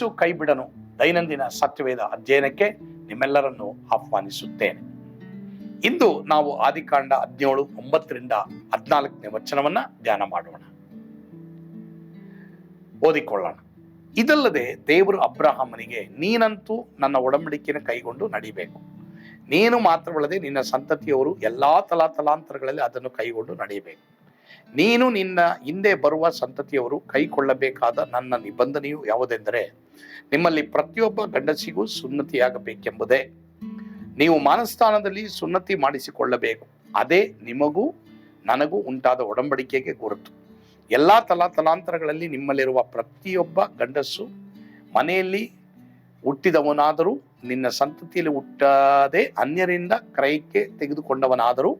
ಯೇಸು ಕೈಬಿಡನು. ದೈನಂದಿನ ಸತ್ಯವೇದ ಅಧ್ಯಯನಕ್ಕೆ ನಿಮ್ಮೆಲ್ಲರನ್ನು ಆಹ್ವಾನಿಸುತ್ತೇನೆ. ಇಂದು ನಾವು ಆದಿಕಾಂಡ ಹದಿನೇಳು, ಒಂಬತ್ತರಿಂದ ಹದಿನಾಲ್ಕನೇ ವಚನವನ್ನ ಧ್ಯಾನ ಮಾಡೋಣ. ಓದಿಕೊಳ್ಳೋಣ. ಇದಲ್ಲದೆ ದೇವರು ಅಬ್ರಾಹಮನಿಗೆ, ನೀನಂತೂ ನನ್ನ ಒಡಂಬಡಿಕೆಯನ್ನು ಕೈಗೊಂಡು ನಡಿಬೇಕು. ನೀನು ಮಾತ್ರವಲ್ಲದೆ ನಿನ್ನ ಸಂತತಿಯವರು ಎಲ್ಲಾ ತಲಾತಲಾಂತರಗಳಲ್ಲಿ ಅದನ್ನು ಕೈಗೊಂಡು ನಡೆಯಬೇಕು ನೀನು ನಿನ್ನ ಹಿಂದೆ ಬರುವ ಸಂತತಿಯವರು ಕೈಕೊಳ್ಳಬೇಕಾದ ನನ್ನ ನಿಬಂಧನೆಯು ಯಾವುದೆಂದರೆ ನಿಮ್ಮಲ್ಲಿ ಪ್ರತಿಯೊಬ್ಬ ಗಂಡಸಿಗೂ ಸುನ್ನತಿಯಾಗಬೇಕೆಂಬುದೇ ನೀವು ಮಾನಸ್ಥಾನದಲ್ಲಿ ಸುನ್ನತಿ ಮಾಡಿಸಿಕೊಳ್ಳಬೇಕು. ಅದೇ ನಿಮಗೂ, ನನಗೂ ಉಂಟಾದ ಒಡಂಬಡಿಕೆಗೆ ಗುರುತು. ಎಲ್ಲಾ ತಲಾ ತಲಾಂತರಗಳಲ್ಲಿ ನಿಮ್ಮಲ್ಲಿರುವ ಪ್ರತಿಯೊಬ್ಬ ಗಂಡಸು ಮನೆಯಲ್ಲಿ ಹುಟ್ಟಿದವನಾದರೂ, ನಿನ್ನ ಸಂತತಿಯಲ್ಲಿ ಹುಟ್ಟದೆ ಅನ್ಯರಿಂದ ಕ್ರಯಕ್ಕೆ ತೆಗೆದುಕೊಂಡವನಾದರೂ,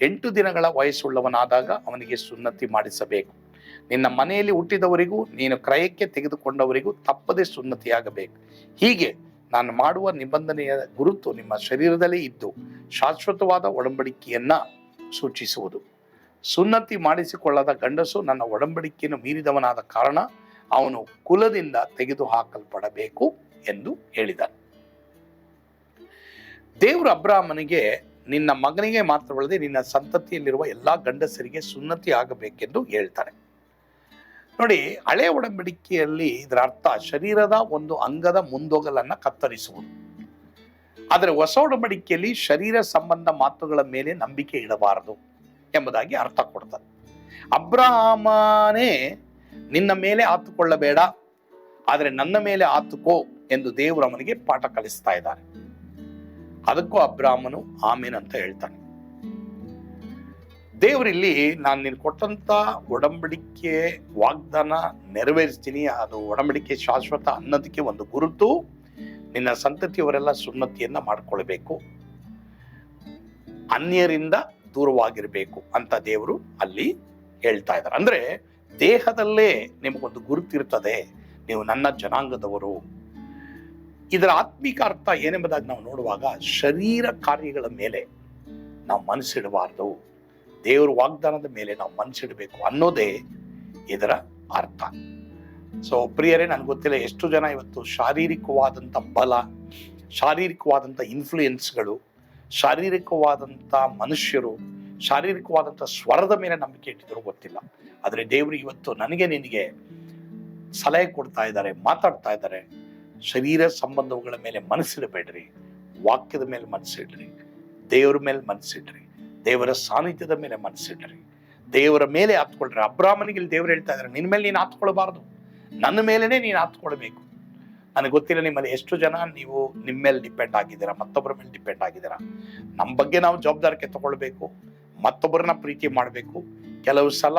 ಎಂಟು ದಿನಗಳ ವಯಸ್ಸುಳ್ಳವನಾದಾಗ ಅವನಿಗೆ ಸುನ್ನತಿ ಮಾಡಿಸಬೇಕು. ನಿನ್ನ ಮನೆಯಲ್ಲಿ ಹುಟ್ಟಿದವರಿಗೂ, ನೀನು ಕ್ರಯಕ್ಕೆ ತೆಗೆದುಕೊಂಡವರಿಗೂ ತಪ್ಪದೇ ಸುನ್ನತಿಯಾಗಬೇಕು. ಹೀಗೆ ನಾನು ಮಾಡುವ ನಿಬಂಧನೆಯ ಗುರುತು ನಿಮ್ಮ ಶರೀರದಲ್ಲೇ ಇದ್ದು, ಶಾಶ್ವತವಾದ ಒಡಂಬಡಿಕೆಯನ್ನ ಸೂಚಿಸುವುದು. ಸುನ್ನತಿ ಮಾಡಿಸಿಕೊಳ್ಳದ ಗಂಡಸು ನನ್ನ ಒಡಂಬಡಿಕೆಯನ್ನು ಮೀರಿದವನಾದ ಕಾರಣ ಅವನು ಕುಲದಿಂದ ತೆಗೆದು ಹಾಕಲ್ಪಡಬೇಕು ಎಂದು ಹೇಳಿದನು. ದೇವರು ಅಬ್ರಾಹ್ಮನಿಗೆ ನಿನ್ನ ಮಗನಿಗೆ ಮಾತ್ರವಲ್ಲದೆ ನಿನ್ನ ಸಂತತಿಯಲ್ಲಿರುವ ಎಲ್ಲಾ ಗಂಡಸರಿಗೆ ಸುನ್ನತಿ ಆಗಬೇಕೆಂದು ಹೇಳ್ತಾನೆ. ನೋಡಿ, ಹಳೆ ಒಡಂಬಡಿಕೆಯಲ್ಲಿ ಇದರ ಅರ್ಥ ಶರೀರದ ಒಂದು ಅಂಗದ ಮುಂದೋಗಲನ್ನ ಕತ್ತರಿಸುವುದು. ಆದರೆ ಹೊಸ ಒಡಂಬಡಿಕೆಯಲ್ಲಿ ಶರೀರ ಸಂಬಂಧ ಮಾತುಗಳ ಮೇಲೆ ನಂಬಿಕೆ ಇಡಬಾರದು ಎಂಬುದಾಗಿ ಅರ್ಥ ಕೊಡ್ತದೆ. ಅಬ್ರಹಾಮನೇ, ನಿನ್ನ ಮೇಲೆ ಆತುಕೊಳ್ಳಬೇಡ, ಆದರೆ ನನ್ನ ಮೇಲೆ ಆತುಕೋ ಎಂದು ದೇವರು ಅವನಿಗೆ ಪಾಠ ಕಲಿಸ್ತಾ ಇದ್ದಾರೆ ಅದಕ್ಕೂ ಅಬ್ರಾಹ್ಮನು ಆಮೇನ್ ಅಂತ ಹೇಳ್ತಾನೆ. ದೇವರಿಲ್ಲಿ ನಾನು ನೀನು ಕೊಟ್ಟಂತ ಒಡಂಬಡಿಕೆ ವಾಗ್ದಾನ ನೆರವೇರಿಸ್ತೀನಿ, ಅದು ಒಡಂಬಡಿಕೆ ಶಾಶ್ವತ ಅನ್ನೋದಕ್ಕೆ ಒಂದು ಗುರುತು. ನಿನ್ನ ಸಂತತಿಯವರೆಲ್ಲ ಸುನ್ನತಿಯನ್ನ ಮಾಡ್ಕೊಳ್ಬೇಕು. ಅನ್ಯರಿಂದ ದೂರವಾಗಿರಬೇಕು ಅಂತ ದೇವರು ಅಲ್ಲಿ ಹೇಳ್ತಾ ಇದ್ದಾರೆ ಅಂದ್ರೆ ದೇಹದಲ್ಲೇ ನಿಮಗೊಂದು ಗುರುತಿರ್ತದೆ, ನೀವು ನನ್ನ ಜನಾಂಗದವರು. ಇದರ ಆತ್ಮಿಕ ಅರ್ಥ ಏನೆಂಬುದಾಗಿ ನಾವು ನೋಡುವಾಗ ಶರೀರ ಕಾರ್ಯಗಳ ಮೇಲೆ ನಾವು ಮನಸ್ಸಿಡಬಾರ್ದು. ದೇವರ ವಾಗ್ದಾನದ ಮೇಲೆ ನಾವು ಮನಸ್ಸಿಡಬೇಕು ಅನ್ನೋದೇ ಇದರ ಅರ್ಥ. ಸೊ ಪ್ರಿಯರೇ, ನನಗೆ ಗೊತ್ತಿಲ್ಲ ಎಷ್ಟು ಜನ ಇವತ್ತು ಶಾರೀರಿಕವಾದಂಥ ಬಲ, ಶಾರೀರಿಕವಾದಂಥ ಇನ್ಫ್ಲೂಯೆನ್ಸ್ಗಳು ಶಾರೀರಿಕವಾದಂಥ ಮನುಷ್ಯರು, ಶಾರೀರಿಕವಾದಂಥ ಸ್ವರದ ಮೇಲೆ ನಂಬಿಕೆ ಇಟ್ಟಿದ್ರು ಗೊತ್ತಿಲ್ಲ. ಆದರೆ ದೇವರು ಇವತ್ತು ನನಗೆ ನಿನಗೆ ಸಲಹೆ ಕೊಡ್ತಾ ಇದ್ದಾರೆ, ಮಾತಾಡ್ತಾ ಇದ್ದಾರೆ. ಶರೀರ ಸಂಬಂಧಗಳ ಮೇಲೆ ಮನಸ್ಸಿಡಬೇಡ್ರಿ ವಾಕ್ಯದ ಮೇಲೆ ಮನಸ್ಸಿಡ್ರಿ ದೇವ್ರ ಮೇಲೆ ಮನಸ್ಸಿಡ್ರಿ ದೇವರ ಸಾನ್ನಿಧ್ಯದ ಮೇಲೆ ಮನಸ್ಸಿಡ್ರಿ ದೇವರ ಮೇಲೆ ಹತ್ಕೊಳ್ರಿ ಅಬ್ರಾಹ್ಮನಿಗೆ ಇಲ್ಲಿ ದೇವರು ಹೇಳ್ತಾ ಇದ್ದಾರೆ ನಿನ್ನ ಮೇಲೆ ನೀನು ಹತ್ಕೊಳ್ಬಾರ್ದು ನನ್ನ ಮೇಲೇ ನೀನು ಹತ್ಕೊಳ್ಬೇಕು ನನಗೆ ಗೊತ್ತಿಲ್ಲ ನಿಮ್ಮಲ್ಲಿ ಎಷ್ಟು ಜನ ನೀವು ನಿಮ್ಮ ಮೇಲೆ ಡಿಪೆಂಡ್ ಆಗಿದ್ದೀರಾ, ಮತ್ತೊಬ್ಬರ ಮೇಲೆ ಡಿಪೆಂಡ್ ಆಗಿದ್ದೀರಾ. ನಮ್ಮ ಬಗ್ಗೆ ನಾವು ಜವಾಬ್ದಾರಿಕೆ ತಗೊಳ್ಬೇಕು, ಮತ್ತೊಬ್ಬರನ್ನ ಪ್ರೀತಿ ಮಾಡಬೇಕು. ಕೆಲವು ಸಲ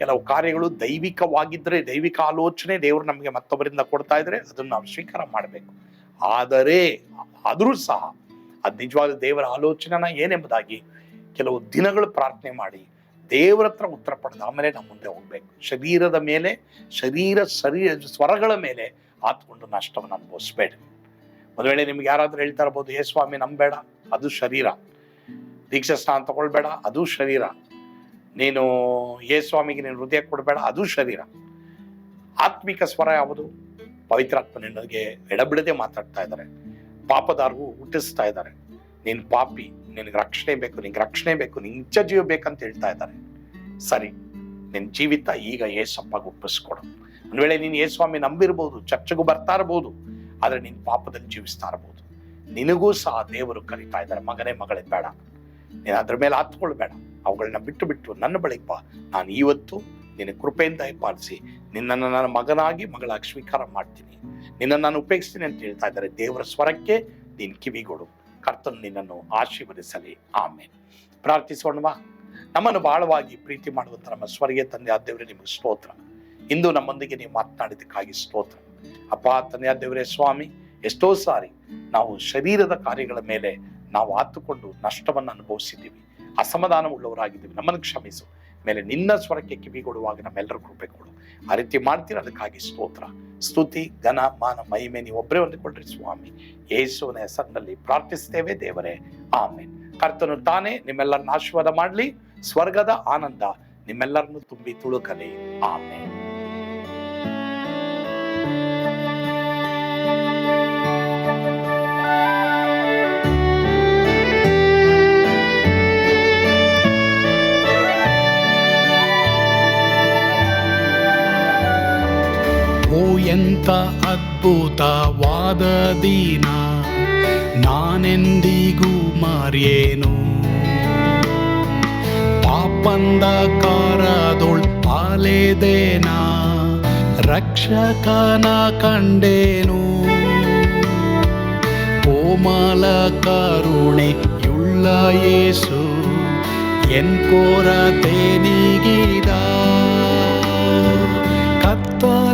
ಕೆಲವು ಕಾರ್ಯಗಳು ದೈವಿಕವಾಗಿದ್ದರೆ ದೈವಿಕ ಆಲೋಚನೆ ದೇವರು ನಮಗೆ ಮತ್ತೊಬ್ಬರಿಂದ ಕೊಡ್ತಾ ಇದ್ರೆ ಅದನ್ನು ನಾವು ಸ್ವೀಕಾರ ಮಾಡಬೇಕು. ಆದರೆ ಆದರೂ ಸಹ, ಅದು ನಿಜವಾದ ದೇವರ ಆಲೋಚನೆನ ಏನೆಂಬುದಾಗಿ ಕೆಲವು ದಿನಗಳು ಪ್ರಾರ್ಥನೆ ಮಾಡಿ ದೇವರ ಹತ್ರ ಉತ್ತರ ಪಡೆದ ಆಮೇಲೆ ನಾವು ಮುಂದೆ ಹೋಗ್ಬೇಕು. ಶರೀರದ ಮೇಲೆ, ಶರೀರ ಶರೀರ ಸ್ವರಗಳ ಮೇಲೆ ಆತ್ಕೊಂಡು ನಷ್ಟವನ್ನು ಅನುಭವಿಸ್ಬೇಡಿ. ಒಂದು ವೇಳೆ ನಿಮ್ಗೆ ಯಾರಾದ್ರೂ ಹೇಳ್ತಾ ಇರ್ಬೋದು ಹೇ ಸ್ವಾಮಿ ನಂಬೇಡ ಅದು ಶರೀರ. ದೀಕ್ಷಾ ಸ್ನಾನ ತಗೊಳ್ಬೇಡ, ಅದು ಶರೀರ. ನೀನು, ಏ ಸ್ವಾಮಿಗೆ ನೀನು ಹೃದಯ ಕೊಡಬೇಡ, ಅದು ಶರೀರ. ಆತ್ಮಿಕ ಸ್ವರ ಯಾವುದು? ಪವಿತ್ರಾತ್ಮ ನಿನಗೆ ಎಡಬಿಡದೆ ಮಾತಾಡ್ತಾ ಇದ್ದಾರೆ. ಪಾಪದಾರ್ಗು ಹುಟ್ಟಿಸ್ತಾ ಇದ್ದಾರೆ. ನೀನು ಪಾಪಿ. ನಿನಗೆ ರಕ್ಷಣೆ ಬೇಕು, ನಿನ್ಗೆ ರಕ್ಷಣೆ ಬೇಕು ನಿಂಚ ಜೀವ ಬೇಕಂತ ಹೇಳ್ತಾ ಇದ್ದಾರೆ. ಸರಿ ನಿನ್ನ ಜೀವಿತ ಈಗ ಏಸಪ್ಪಾಗ ಒಪ್ಪಿಸ್ಕೊಡು ಒಂದು ವೇಳೆ ನೀನು ಸ್ವಾಮಿ ನಂಬಿರ್ಬೋದು, ಚರ್ಚೆಗೂ ಬರ್ತಾ ಇರ್ಬೋದು, ಆದರೆ ನಿನ್ನ ಪಾಪದಲ್ಲಿ ಜೀವಿಸ್ತಾ ಇರ್ಬೋದು. ನಿನಗೂ ಸಹ ದೇವರು ಕರೀತಾ ಇದ್ದಾರೆ, ಮಗನೇ, ಮಗಳೇ, ಬೇಡ. ನೀನು ಅದ್ರ ಮೇಲೆ ಹತ್ಕೊಳ್ಬೇಡ ಅವುಗಳನ್ನ ಬಿಟ್ಟು ಬಿಟ್ಟು ನನ್ನ ಬಳಿಕ ಬಾ. ನಾನು ಇವತ್ತು ನಿನ್ನ ಕೃಪೆಯಿಂದ ಪಾಲಿಸಿ ನಿನ್ನನ್ನು ನನ್ನ ಮಗನಾಗಿ ಮಗಳಾಗಿ ಸ್ವೀಕಾರ ಮಾಡ್ತೀನಿ. ನಿನ್ನನ್ನು ನಾನು ಉಪಯೋಗಿಸ್ತೀನಿ ಅಂತ ಹೇಳ್ತಾ ಇದ್ದಾರೆ. ದೇವರ ಸ್ವರಕ್ಕೆ ನೀನು ಕಿವಿಗೊಡು. ಕರ್ತನು ನಿನ್ನನ್ನು ಆಶೀರ್ವದಿಸಲಿ. ಆಮೇಲೆ ಪ್ರಾರ್ಥಿಸೋಣವಾ ನಮ್ಮನ್ನು ಬಹಳವಾಗಿ ಪ್ರೀತಿ ಮಾಡುವಂತ ನಮ್ಮ ಸ್ವರ್ಗೀಯ ತಂದೆ ಆದೇವರೇ ನಿಮಗೆ ಸ್ತೋತ್ರ. ಇಂದು ನಮ್ಮೊಂದಿಗೆ ನೀವು ಮಾತನಾಡಿದ್ದಕ್ಕಾಗಿ ಸ್ತೋತ್ರ. ಅಪ್ಪ, ತಂದೆ ದೇವರೇ, ಸ್ವಾಮಿ, ಎಷ್ಟೋ ಸಾರಿ ನಾವು ಶರೀರದ ಕಾರ್ಯಗಳ ಮೇಲೆ ನಾವು ಆತುಕೊಂಡು ನಷ್ಟವನ್ನು ಅನುಭವಿಸಿದ್ದೀವಿ. ಅಸಮಾಧಾನ ಉಳ್ಳವರಾಗಿದ್ದೀವಿ ನಮ್ಮನ್ನು ಕ್ಷಮಿಸು. ಮೇಲೆ ನಿನ್ನ ಸ್ವರಕ್ಕೆ ಕಿವಿಗೊಡುವಾಗ ನಮ್ಮೆಲ್ಲರೂ ಕೃಪೆ ಕೊಡು. ಆ ರೀತಿ ಮಾಡ್ತೀರ? ಅದಕ್ಕಾಗಿ ಸ್ತೋತ್ರ. ಸ್ತುತಿ, ಘನ, ಮಾನ, ಮಹಿಮೆ ನೀವು ಒಬ್ಬರೇ ಹೊಂದಿಕೊಳ್ಳ್ರಿ ಸ್ವಾಮಿ. ಯೇಸುವಿನ ಹೆಸರಿನಲ್ಲಿ ಪ್ರಾರ್ಥಿಸ್ತೇವೆ ದೇವರೇ. ಆಮೇನ್. ಕರ್ತನು ತಾನೇ ನಿಮ್ಮೆಲ್ಲರನ್ನ ಆಶೀರ್ವಾದ ಮಾಡಲಿ. ಸ್ವರ್ಗದ ಆನಂದ ನಿಮ್ಮೆಲ್ಲರನ್ನು ತುಂಬಿ ತುಳುಕಲಿ. ಆಮೇನ್. ಅದ್ಭುತವಾದ ದಿನ ನಾನೆಂದಿಗೂ ಮರೆಯೇನು ಪಾಪಂದ ಕಾರದೊಳ್ ಆಲೆದೇನ ರಕ್ಷಕನ ಕಂಡೇನು ಕೋಮಲ ಕರುಣೆಯುಳ್ಳ ಯೇಸು ಎನ್ ಕೊರತೆ ನೀಗಿದ